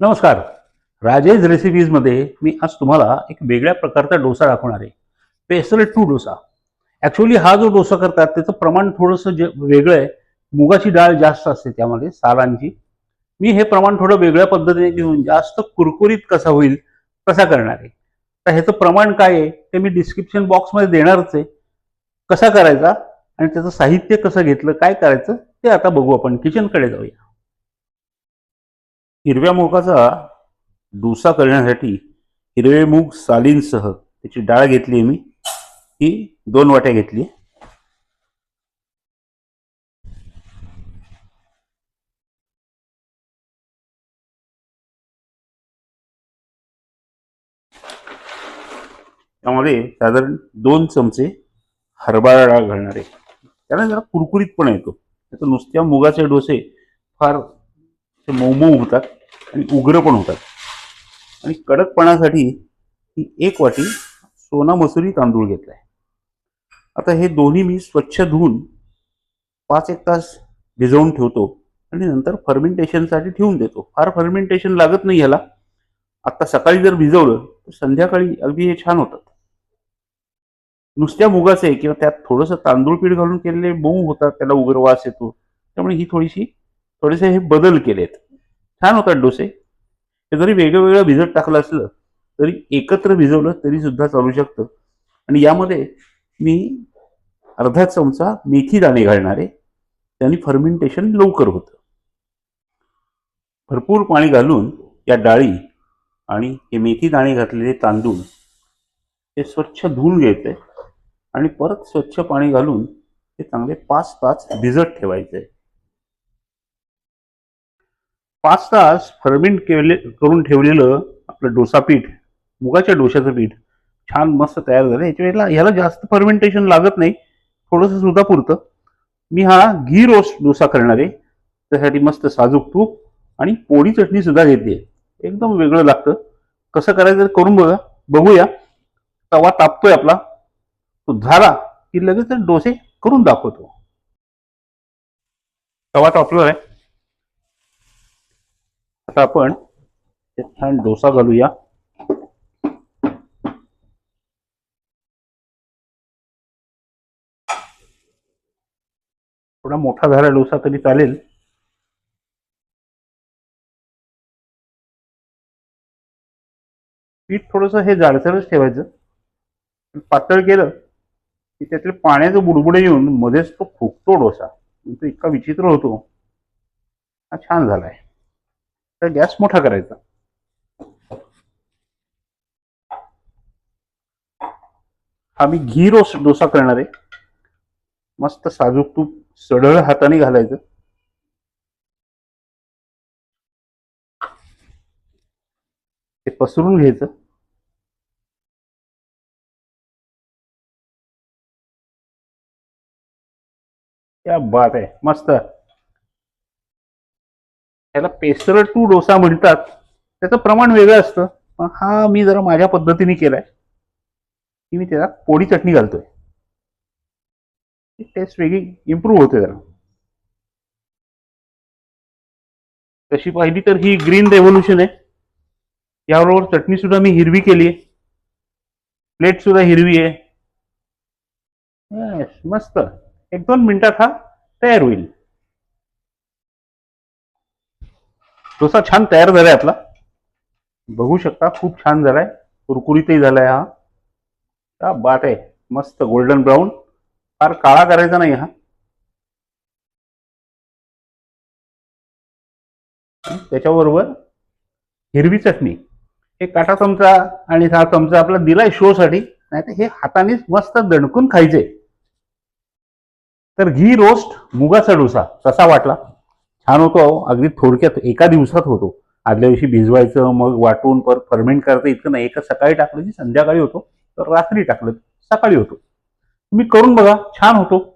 नमस्कार. राजेश रेसिपीजमध्ये मी आज तुम्हाला एक वेगळ्या प्रकारचा डोसा दाखवणार आहे. पेसल टू डोसा. ॲक्च्युली हा जो डोसा करतात त्याचं प्रमाण थोडंसं जे वेगळं आहे. मुगाची डाळ जास्त असते त्यामध्ये सालांची. मी हे प्रमाण थोडं वेगळ्या पद्धतीने घेऊन जास्त कुरकुरीत कसा होईल कसा करणार आहे. तर ह्याचं प्रमाण काय आहे ते मी डिस्क्रिप्शन बॉक्समध्ये देणारच आहे. कसा करायचा आणि त्याचं साहित्य कसं घेतलं काय करायचं ते आता बघू आपण. किचनकडे जाऊया. हिरव्या मुगाचा डोसा करण्यासाठी हिरवे मूग सालींसह त्याची डाळ घेतली मी. ही दोन वाट्या घेतली त्यामध्ये साधारण दोन चमचे हरभरा डाळ घालणार आहे. त्याला जरा कुरकुरीत पण येतो. नुसत्या मुगाचे डोसे फार ते मऊ मऊ होतात आणि उग्र पण होतात. आणि कडकपणासाठी ही एक वाटी सोना मसुरी तांदूळ घेतलाय. आता हे दोन्ही मी स्वच्छ धुवून पाच एक तास भिजवून ठेवतो आणि नंतर फर्मेंटेशनसाठी ठेवून देतो. फार फर्मेंटेशन लागत नाही ह्याला. आता सकाळी जर भिजवलं तर संध्याकाळी अगदी हे छान होतात. नुसत्या मुगाचे किंवा त्यात थोडंसं तांदूळ पीठ घालून केलेले मऊ होतात त्याला उग्र वास येतो. त्यामुळे ही थोडीशी थोडेसे हे बदल केलेत. छान होतात डोसे. हे जरी वेगळं वेगळं भिजत टाकलं असलं तरी एकत्र भिजवलं तरी सुद्धा चालू शकतं. आणि यामध्ये मी अर्धा चमचा मेथी दाणे घालणार आहे. त्यांनी फर्मेंटेशन लवकर होतं. भरपूर पाणी घालून या डाळी आणि हे मेथी दाणे घातलेले तांदूळ हे स्वच्छ धुवून घ्यायचे आणि परत स्वच्छ पाणी घालून ते चांगले पाच तास भिजत ठेवायचे. पाच तास फर्मेंट केले करून ठेवलेलं आपलं डोसा पीठ मुगाच्या डोशाचं पीठ छान मस्त तयार झालं. याच्या वेळेला ह्याला जास्त फर्मेंटेशन लागत नाही थोडंसं सुद्धा पुरतं. मी हा घी रोस्ट डोसा करणार आहे. त्यासाठी मस्त साजूक तूप आणि पोळी चटणी सुद्धा घेतली एकदम वेगळं लागतं. कसं करायचं करून बघा. बघूया. तवा तापतोय आपला. तो झाला की लगेच डोसे करून दाखवतो. तवा तापलो आहे. आता आपण छान डोसा घालूया. थोडा मोठा झाला डोसा तरी चालेल. पीठ थोडस हे जाडसरच ठेवायचं. पातळ केलं की त्यातले पाण्याचं बुडबुडे येऊन मध्येच तो फुगतो डोसा. तो इतका विचित्र होतो. हा छान झालाय. तर गॅस मोठा करायचा. हा मी घी रोस्ट डोसा करणार आहे. मस्त साजूक तूप सढळ हाताने घालायचं. ते पसरून घ्यायचं. क्या बात आहे. मस्त. त्याला पेस्टर टू डोसा म्हणतात. त्याचं प्रमाण वेगळं असतं. पण हा मी जरा माझ्या पद्धतीने केलाय. की मी त्याला पोळी चटणी घालतोय. टेस्ट वेगळी इम्प्रूव्ह होते जरा. तशी पाहिली तर ही ग्रीन रेव्होल्युशन आहे. याबरोबर चटणी सुद्धा मी हिरवी केली आहे. प्लेट सुद्धा हिरवी आहे. मस्त. एक दोन मिनिटात हा तयार होईल. डोसा छान तयार झालाय आपला. बघू शकता खूप छान झालाय. कुरकुरीतही झालाय हा. का बात आहे. मस्त गोल्डन ब्राऊन फार काळा करायचा नाही हा. त्याच्याबरोबर हिरवी चटणी. हे काटा चमचा आणि हा चमचा आपला दिलाय शो साठी नाही तर हे हातानेच मस्त दणकून खायचे. तर घी रोस्ट मुगाचा डोसा कसा वाटला? छान होतो अहो. अगदी थोडक्यात एका दिवसात होतो. आदल्या दिवशी भिजवायचं मग वाटून परत फर्मेंट करायचं इतकं नाही. एका सकाळी टाकलं की संध्याकाळी होतो तर रात्री टाकलं सकाळी होतो. तुम्ही करून बघा छान होतो.